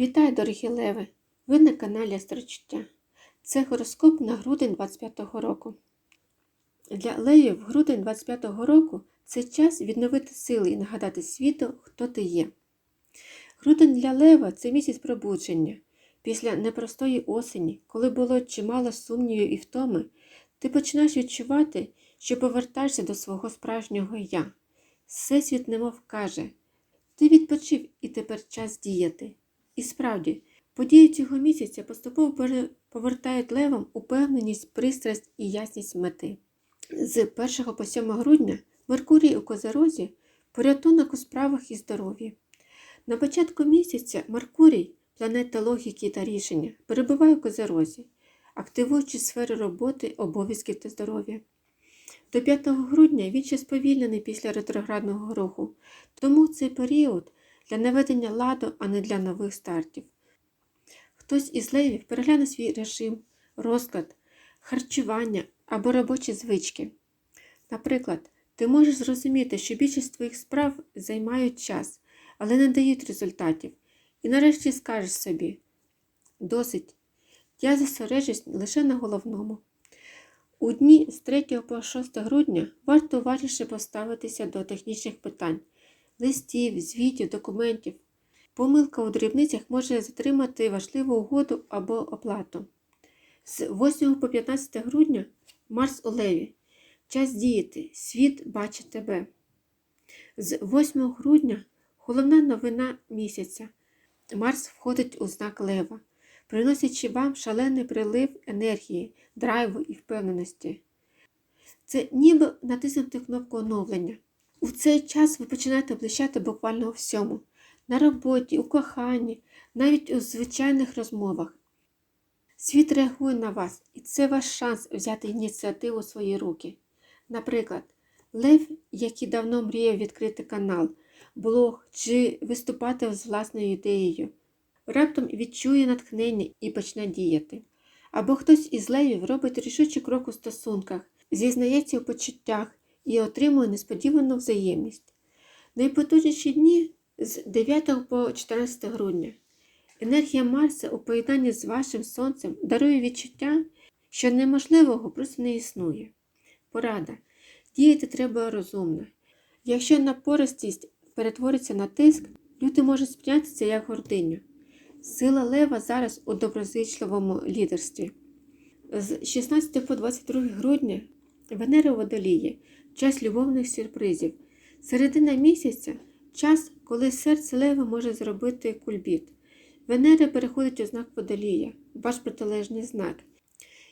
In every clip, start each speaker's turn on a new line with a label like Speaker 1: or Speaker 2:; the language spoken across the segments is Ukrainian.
Speaker 1: Вітаю, дорогі леви! Ви на каналі Астрочуття. Це гороскоп на грудень 25-го року. Для левів грудень 25-го року це час відновити сили і нагадати світу, хто ти є. Грудень для лева це місяць пробудження. Після непростої осені, коли було чимало сумнівів і втоми, ти починаєш відчувати, що повертаєшся до свого справжнього я. Всесвіт немов каже, ти відпочив і тепер час діяти. І справді, події цього місяця поступово повертають левам упевненість, пристрасть і ясність мети. З 1 по 7 грудня Меркурій у Козерозі порятунок у справах і здоров'ї. На початку місяця Меркурій, планета логіки та рішення, перебуває у Козерозі, активуючи сфери роботи, обов'язків та здоров'я. До 5 грудня він ще сповільнений після ретроградного руху, тому цей період для наведення ладу, а не для нових стартів. Хтось із левів перегляне свій режим, розклад, харчування або робочі звички. Наприклад, ти можеш зрозуміти, що більшість твоїх справ займають час, але не дають результатів, і нарешті скажеш собі: досить, я зосереджусь лише на головному. У дні з 3 по 6 грудня варто уважніше поставитися до технічних питань, листів, звітів, документів. Помилка у дрібницях може затримати важливу угоду або оплату. З 8 по 15 грудня Марс у Леві. Час діяти, світ бачить тебе. З 8 грудня головна новина місяця. Марс входить у знак Лева, приносячи вам шалений прилив енергії, драйву і впевненості. Це ніби натиснути кнопку оновлення. У цей час ви починаєте облищати буквально у всьому на роботі, у коханні, навіть у звичайних розмовах. Світ реагує на вас, і це ваш шанс взяти ініціативу у свої руки. Наприклад, Лев, який давно мріяв відкрити канал, блог чи виступати з власною ідеєю, раптом відчує натхнення і почне діяти. Або хтось із левів робить рішучий крок у стосунках, зізнається у почуттях і отримує несподівану взаємність. Найпотужніші дні з 9 по 14 грудня. Енергія Марса у поєднанні з вашим сонцем дарує відчуття, що неможливого просто не існує. Порада. Діяти треба розумно. Якщо напористість перетвориться на тиск, люди можуть сприйняти це як гординю. Сила лева зараз у доброзичливому лідерстві. З 16 по 22 грудня Венера у водолії, час любовних сюрпризів. Середина місяця час, коли серце лева може зробити кульбіт. Венера переходить у знак водолія, ваш протилежний знак,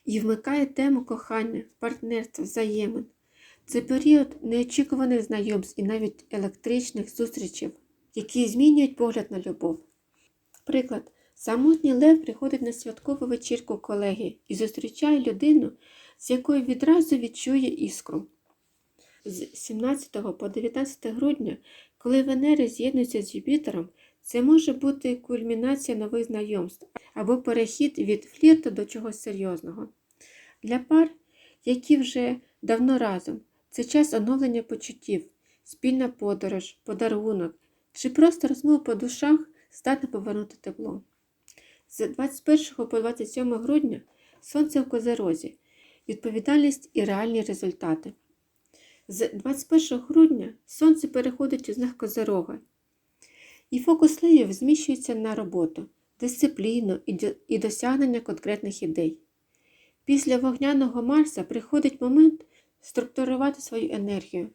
Speaker 1: і вмикає тему кохання, партнерства, взаємин. Це період неочікуваних знайомств і навіть електричних зустрічей, які змінюють погляд на любов. Приклад, самотній лев приходить на святкову вечірку колеги і зустрічає людину, з якою відразу відчує іскру. З 17 по 19 грудня, коли Венера з'єднується з Юпітером, це може бути кульмінація нових знайомств або перехід від флірту до чогось серйозного. Для пар, які вже давно разом, це час оновлення почуттів, спільна подорож, подарунок чи просто розмова по душах здатна повернути тепло. З 21 по 27 грудня сонце в Козерозі, відповідальність і реальні результати. З 21 грудня сонце переходить у знак Козерога, і фокус леїв зміщується на роботу, дисципліну і досягнення конкретних ідей. Після вогняного Марса приходить момент структурувати свою енергію,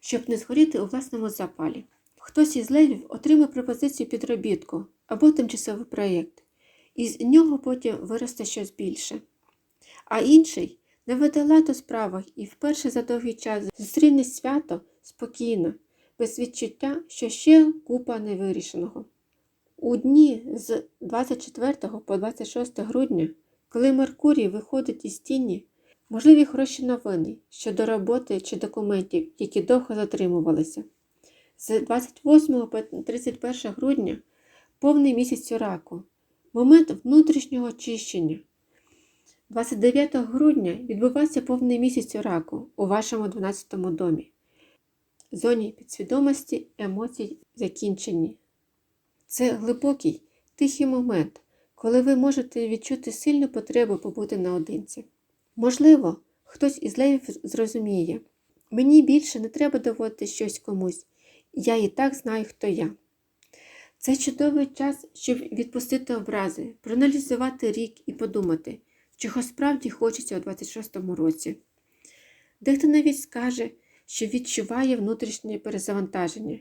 Speaker 1: щоб не згоріти у власному запалі. Хтось із левів отримає пропозицію підробітку або тимчасовий проєкт, і з нього потім виросте щось більше. А інший наведе лад у справах і вперше за довгий час зустріне свято спокійно, без відчуття, що ще купа невирішеного. У дні з 24 по 26 грудня, коли Меркурій виходить із тіні, можливі хороші новини щодо роботи чи документів, які довго затримувалися. З 28 по 31 грудня повний місяць у раку, момент внутрішнього очищення. 29 грудня відбувається повний місяць раку у вашому 12 домі. Зоні підсвідомості емоцій закінчені. Це глибокий тихий момент, коли ви можете відчути сильну потребу побути наодинці. Можливо, хтось із левів зрозуміє, мені більше не треба доводити щось комусь, я і так знаю, хто я. Це чудовий час, щоб відпустити образи, проаналізувати рік і подумати, чого справді хочеться у 26-му році. Дехто навіть скаже, що відчуває внутрішнє перезавантаження,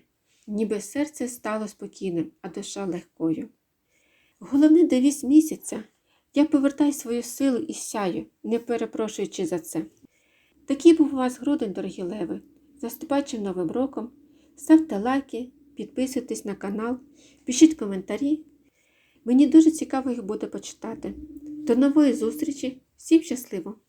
Speaker 1: ніби серце стало спокійним, а душа легкою. Головний девіз місяця я повертаю свою силу і сяю, не перепрошуючи за це. Такий був у вас грудень, дорогі леви. З Наступаючим новим роком. Ставте лайки, підписуйтесь на канал, пишіть коментарі. Мені дуже цікаво їх буде почитати. До нової зустрічі! Всім щасливо!